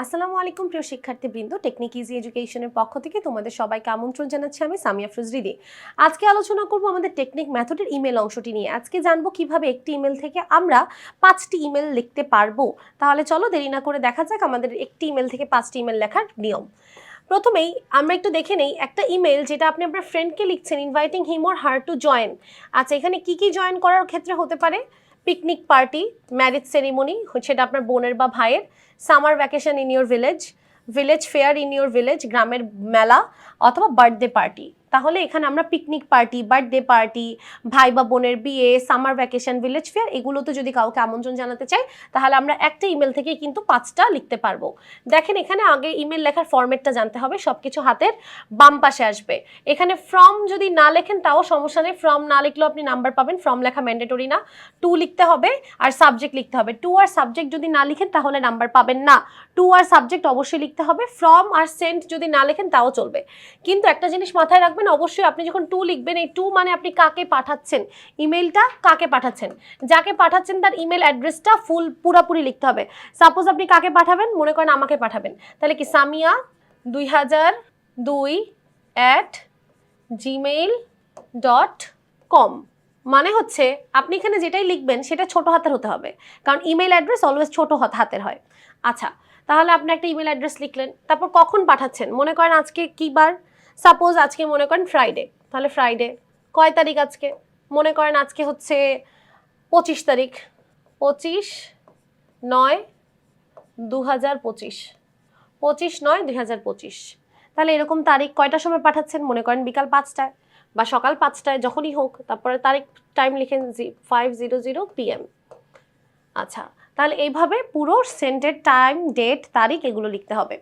আসসালামু আলাইকুম প্রিয় শিক্ষার্থীবৃন্দ টেকনিক ইজি এডুকেশনের পক্ষ থেকে তোমাদের সবাইকে আমন্ত্রণ জানাচ্ছি আমি সামিয়া ফজরিদি। আজকে আলোচনা করব আমাদের টেকনিক মেথডের ইমেল অংশটি নিয়ে। আজকে জানব কীভাবে একটি ইমেল থেকে আমরা পাঁচটি ইমেল লিখতে পারব। তাহলে চলো দেরি না করে দেখা যাক আমাদের একটি ইমেল থেকে পাঁচটি ইমেল লেখার নিয়ম। প্রথমেই আমরা একটু দেখে নেই, একটা ইমেল যেটা আপনি আপনার ফ্রেন্ডকে লিখছেন inviting him or her to join আচ্ছা এখানে কি কি জয়েন করার ক্ষেত্রে হতে পারে? পিকনিক পার্টি ম্যারেজ সেরিমনি সেটা আপনার বোনের বা ভাইয়ের। Summer vacation in your village village fair in your village গ্রামের মেলা, অথবা বার্থডে পার্টি তাহলে এখানে আমরা পিকনিক পার্টি বার্থডে পার্টি ভাই বা বোনের বিয়ে সামার ভ্যাকেশন ভিলেজ ফেয়ার এগুলোতে যদি কাউকে আমন্ত্রণ জানাতে চাই, তাহলে আমরা একটা ইমেল থেকেই কিন্তু পাঁচটা লিখতে পারব। দেখেন এখানে আগে ইমেল লেখার ফরম্যাটটা জানতে হবে সব কিছু হাতের বাম পাশে আসবে। এখানে ফ্রম যদি না লেখেন, তাও সমস্যা নেই। ফ্রম না লিখলেও আপনি নাম্বার পাবেন। ফ্রম লেখা ম্যান্ডেটরি না। টু লিখতে হবে আর সাবজেক্ট লিখতে হবে। টু আর সাবজেক্ট যদি না লিখেন, তাহলে নাম্বার পাবেন না। টু আর সাবজেক্ট অবশ্যই লিখতে হবে। ফ্রম আর সেন্ট যদি না লেখেন, তাও চলবে। কিন্তু একটা জিনিস মাথায় রাখবেন অবশ্যই আপনি যখন টু লিখবেন, এই টু মানে আপনি কাকে পাঠাচ্ছেন? ইমেলটা কাকে পাঠাচ্ছেন? যাকে পাঠাচ্ছেন তার ইমেল অ্যাড্রেসটা ফুল পুরাপুরি লিখতে হবে। সাপোজ আপনি কাকে পাঠাবেন? মনে করেন আমাকে পাঠাবেন। তাহলে কি সামিয়া দুই হাজার দুই অ্যাট জিমেইল ডট কম মানে হচ্ছে আপনি এখানে যেটাই লিখবেন, সেটা ছোট হাতের হতে হবে। কারণ ইমেল অ্যাড্রেস অলওয়েজ ছোট হাত- হাতের হয়। আচ্ছা তাহলে আপনি একটা ইমেল অ্যাড্রেস লিখলেন, তারপর কখন পাঠাচ্ছেন? মনে করেন আজকে কি বার সাপোজ আজকে মনে করেন ফ্রাইডে তাহলে ফ্রাইডে কয় তারিখ আজকে? মনে করেন আজকে হচ্ছে পঁচিশ তারিখ, পঁচিশ নয় দু হাজার পঁচিশ পঁচিশ নয় দুই হাজার পঁচিশ। তাহলে এরকম তারিখ কয়টার সময় পাঠাচ্ছেন? মনে করেন বিকাল পাঁচটায় বা সকাল পাঁচটায়, যখনই হোক, তারপরে তারিখ টাইম লিখেন জি ফাইভ জিরো জিরো পিএম আচ্ছা তাহলে এইভাবে পুরো সেন্টের টাইম ডেট তারিখ এগুলো লিখতে হবে।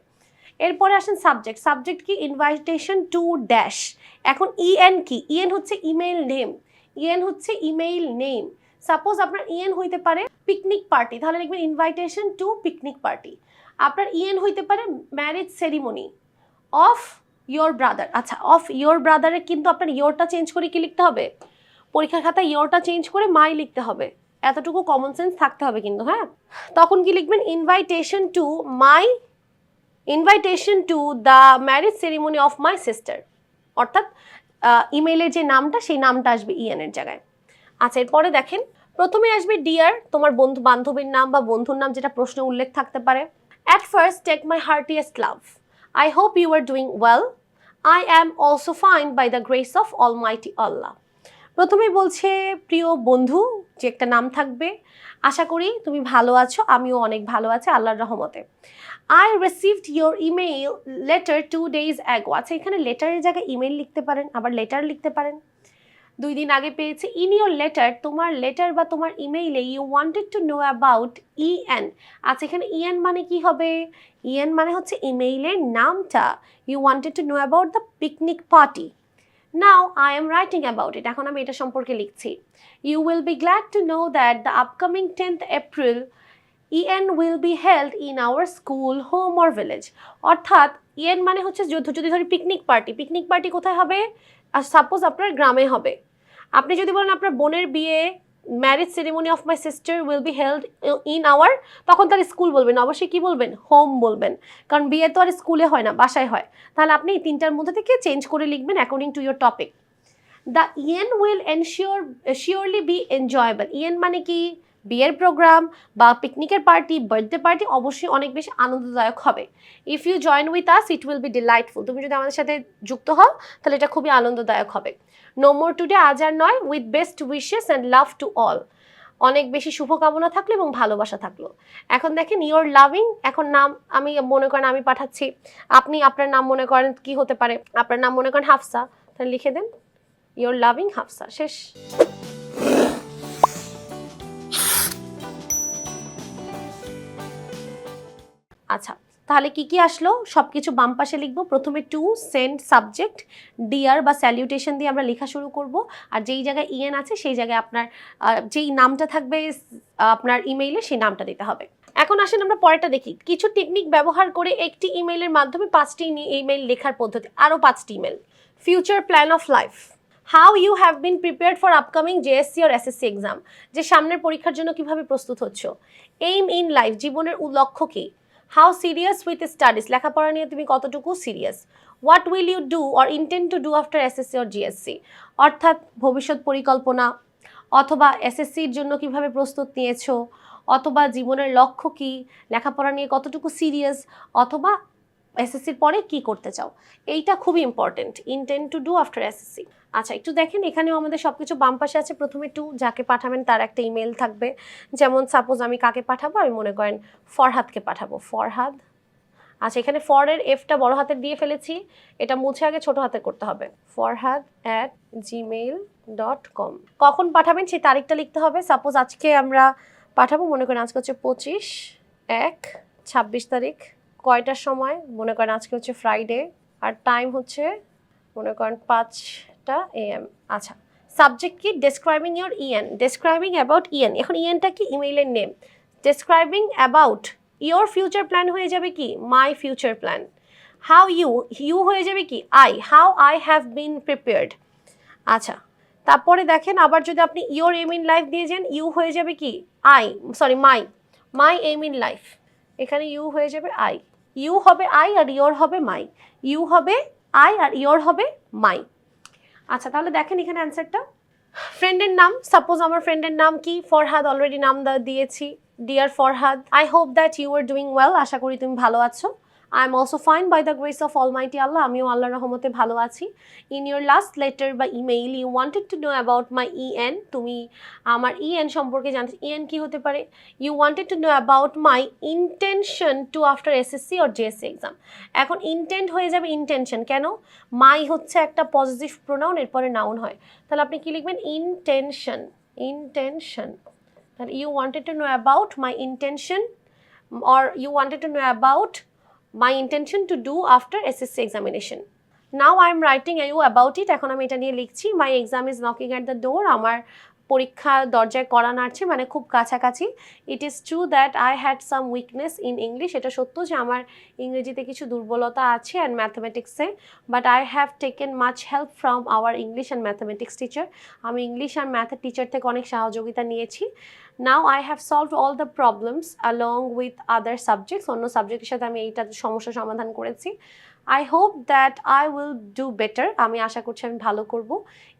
এরপরে আসেন সাবজেক্ট। সাবজেক্ট কি? ইনভাইটেশন টু ড্যাশ এখন ইএন কি? ইএন হচ্ছে ইমেইল নেম ইএন হচ্ছে ইমেইল নেম সাপোজ আপনার ইএন হইতে পারে পিকনিক পার্টি তাহলে লিখবেন ইনভাইটেশন টু পিকনিক পার্টি আপনার ইএন হইতে পারে marriage ceremony of your brother আচ্ছা অফ ইয়োর ব্রাদারে কিন্তু আপনার ইয়োরটা চেঞ্জ করে কি লিখতে হবে? পরীক্ষার খাতায় ইয়োরটা চেঞ্জ করে মাই লিখতে হবে। এতটুকু কমন সেন্স থাকতে হবে কিন্তু হ্যাঁ? তখন কি লিখবেন? Invitation to my invitation to the marriage ceremony of my sister অর্থাৎ ইমেইলের যে নামটা, সেই নামটা আসবে ইএনের জায়গায়। আচ্ছা এরপরে দেখেন, প্রথমে আসবে ডিয়ার তোমার বন্ধু বান্ধবীর নাম বা বন্ধুর নাম যেটা প্রশ্নে উল্লেখ থাকতে পারে। At first take my heartiest love I hope you are doing well I am also fine by the grace of almighty Allah প্রথমেই বলছে, প্রিয় বন্ধু, যে একটা নাম থাকবে, আশা করি তুমি ভালো আছো, আমিও অনেক ভালো আছি, আল্লাহর রহমতে। I received your email letter two days ago আচ্ছা এখানে লেটারের জায়গায় ইমেল লিখতে পারেন, আবার লেটার লিখতে পারেন। দুই দিন আগে পেয়েছি ইন ইয়োর লেটার তোমার লেটার বা তোমার ইমেইলে you wanted to know about EN আচ্ছা এখানে ইএন মানে কি হবে? ইএন মানে হচ্ছে ইমেইলের নামটা। You wanted to know about the picnic party now I am writing about it এখন আমি এটা সম্পর্কে লিখছি। You will be glad to know that the upcoming tenth April EN will be held in our school home or village অর্থাৎ EN মানে হচ্ছে যদি ধরি পিকনিক পার্টি পিকনিক পার্টি কোথায় হবে? আর সাপোজ আপনার গ্রামে হবে। আপনি যদি বলেন আপনার বোনের বিয়ে marriage ceremony of my sister will be held in our তখন তার স্কুল বলবেন, অবশ্যই কি বলবেন? হোম বলবেন। কারণ বিয়ে তো আর স্কুলে হয় না, বাসায় হয়। তাহলে আপনি এই তিনটার মধ্যে থেকে চেঞ্জ করে লিখবেন according to your topic the EN will ensure surely be enjoyable EN মানে কি? বিয়ের প্রোগ্রাম বা পিকনিকের পার্টি বার্থডে পার্টি অবশ্যই অনেক বেশি আনন্দদায়ক হবে। If you join with us it will be delightful তুমি যদি আমাদের সাথে যুক্ত হও, তাহলে এটা খুবই আনন্দদায়ক হবে। নো মোর টুডে আজ আর নয়। With best wishes and love to all অনেক বেশি শুভকামনা থাকল এবং ভালোবাসা থাকল। এখন দেখেন ইয়োর লাভিং এখন নাম আমি মনে করেন আমি পাঠাচ্ছি। আপনি আপনার নাম মনে করেন কি হতে পারে? আপনার নাম মনে করেন হাফসা। তাহলে লিখে দেন ইয়োর লাভিং হাফসা। শেষ। আচ্ছা তাহলে কি কি আসলো? সব কিছু বাম পাশে লিখব। প্রথমে টু সেন্ড সাবজেক্ট ডিয়ার বা স্যালিউটেশন দিয়ে আমরা লেখা শুরু করব। আর যেই জায়গায় ইএন আছে, সেই জায়গায় আপনার যেই নামটা থাকবে আপনার ইমেইলে সেই নামটা দিতে হবে। এখন আসেন আমরা পরেরটা দেখি। কিছু টেকনিক ব্যবহার করে একটি ইমেইলের মাধ্যমে পাঁচটি ইমেইল লেখার পদ্ধতি, আরও পাঁচটি email future plan of life how you have been prepared for upcoming JSC or SSC exam যে সামনের পরীক্ষার জন্য কীভাবে প্রস্তুত হচ্ছ? এইম ইন লাইফ জীবনের লক্ষ্য কী? হাউ সিরিয়াস উইথ স্টাডিজ লেখাপড়া নিয়ে তুমি কতটুকু serious what will you do or intent to do after SSC or GSC অর্থাৎ ভবিষ্যৎ পরিকল্পনা অথবা এসএসসির জন্য কীভাবে প্রস্তুত নিয়েছো? অথবা জীবনের লক্ষ্য কী? লেখাপড়া নিয়ে কতটুকু সিরিয়াস অথবা এসএসসির পরে কি করতে চাও? এইটা খুবই important intent to do after SSC আচ্ছা একটু দেখেন, এখানেও আমাদের সব কিছু বাম পাশে আছে প্রথমে টু যাকে পাঠাবেন তার একটা ইমেল থাকবে। যেমন সাপোজ আমি কাকে পাঠাবো? আমি মনে করেন ফরহাদকে পাঠাবো। ফরহাদ? আচ্ছা এখানে ফরের এফটা বড় হাতের দিয়ে ফেলেছি। এটা মুছে আগে ছোট হাতে করতে হবে। Farhad at Gmail dot com কখন পাঠাবেন সেই তারিখটা লিখতে হবে। সাপোজ আজকে আমরা পাঠাবো, মনে করেন আজকে হচ্ছে পঁচিশ এক ছাব্বিশ তারিখ। কয়টার সময়? মনে করেন আজকে হচ্ছে ফ্রাইডে আর টাইম হচ্ছে মনে করেন পাঁচটা এএম আচ্ছা সাবজেক্ট কি? Describing your EN describing about EN এখন ইএনটা কি? ইমেইলের name describing about your future plan হয়ে যাবে কি? My future plan how you you হয়ে যাবে কি? I how I have been prepared আচ্ছা তারপরে দেখেন আবার যদি আপনি ইয়োর এম ইন লাইফ দিয়ে যান ইউ হয়ে যাবে কি? I sorry my my aim in life এখানে ইউ হয়ে যাবে আই ইউ হবে আই আর ইয়োর হবে মাই। ইউ হবে আই আর ইয়োর হবে মাই। আচ্ছা তাহলে দেখেন এখানে অ্যান্সারটা। ফ্রেন্ডের নাম, সাপোজ আমার ফ্রেন্ডের নাম কি? ফরহাদ অলরেডি নাম দিয়েছি। Dear Farhad I hope that you are doing well আশা করি তুমি ভালো আছো। I am also fine by the grace of almighty Allah আমিও আল্লাহর রহমতে ভালো আছি। ইন ইউর লাস্ট লেটার বা email you wanted to know about my EN তুমি আমার ইএন সম্পর্কে জানতে ইএন কি হতে পারে? You wanted to know about my intention to after SSC or GSC exam এখন ইন্টেন্ট হয়ে যাবে ইন্টেনশন কেন? মাই হচ্ছে একটা পজিটিভ প্রোনাউন এরপরে নাউন হয়। তাহলে আপনি কি লিখবেন? ইনটেনশন ইনটেনশন তাহলে you wanted to know about my intention or you wanted to know about my intention to do after SSC examination now I am writing you about it এখন আমি এটা নিয়ে লিখছি। My exam is knocking at the door আমার পরীক্ষা দরজায় করা নাড়ছে মানে খুব কাছাকাছি। It is true that I had some weakness in English এটা সত্য যে আমার ইংরেজিতে কিছু দুর্বলতা আছে and ম্যাথামেটিক্সে but I have taken much help from our English and mathematics teacher আমি ইংলিশ আর ম্যাথের টিচার থেকে অনেক সহযোগিতা নিয়েছি। Now I have solved all the problems along with other subjects অন্য সাবজেক্টের সাথে আমি এইটা সমস্যা সমাধান করেছি। I hope that I will do better আমি আশা করছি আমি ভালো করব।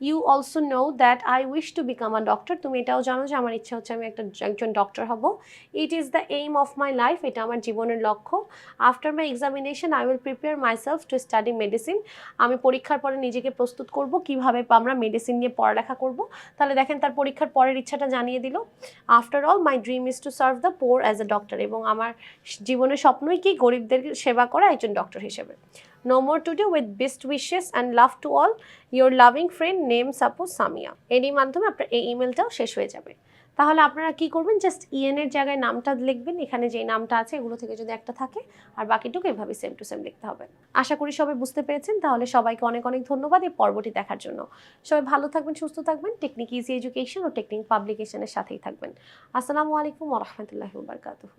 You also know that I wish to become a doctor তুমি এটাও জানো যে আমার ইচ্ছা হচ্ছে আমি একটা, একজন ডক্টর হব। It is the aim of my life এটা আমার জীবনের লক্ষ্য। After my examination I will prepare myself to study medicine আমি পরীক্ষার পরে নিজেকে প্রস্তুত করব। কীভাবে আমরা মেডিসিন নিয়ে পড়ালেখা করব। তাহলে দেখেন তার পরীক্ষার পরের ইচ্ছাটা জানিয়ে দিল। After all my dream is to serve the poor as a doctor এবং আমার জীবনের স্বপ্নই কি গরিবদের সেবা করা একজন ডক্টর হিসেবে। No more to today with best wishes and love to all your loving friend name suppose Samia এরই মাধ্যমে আপনার এই ইমেলটাও শেষ হয়ে যাবে। তাহলে আপনারা কি করবেন? জাস্ট ইএন এর জায়গায় নামটা লিখবেন। এখানে যে নামটা আছে, এগুলো থেকে যদি একটা থাকে, আর বাকিটুকু এভাবে সেম টু সেম লিখতে হবে। আশা করি সবাই বুঝতে পেরেছেন। তাহলে সবাইকে অনেক অনেক ধন্যবাদ এই পর্বটি দেখার জন্য। সবাই ভালো থাকবেন, সুস্থ থাকবেন। টেকনিক ইজি এডুকেশন ও টেকনিক পাবলিকেশনের সাথেই থাকবেন। আসসালামু আলাইকুম ওরহমতুল্লাহি ওবরকাতুহু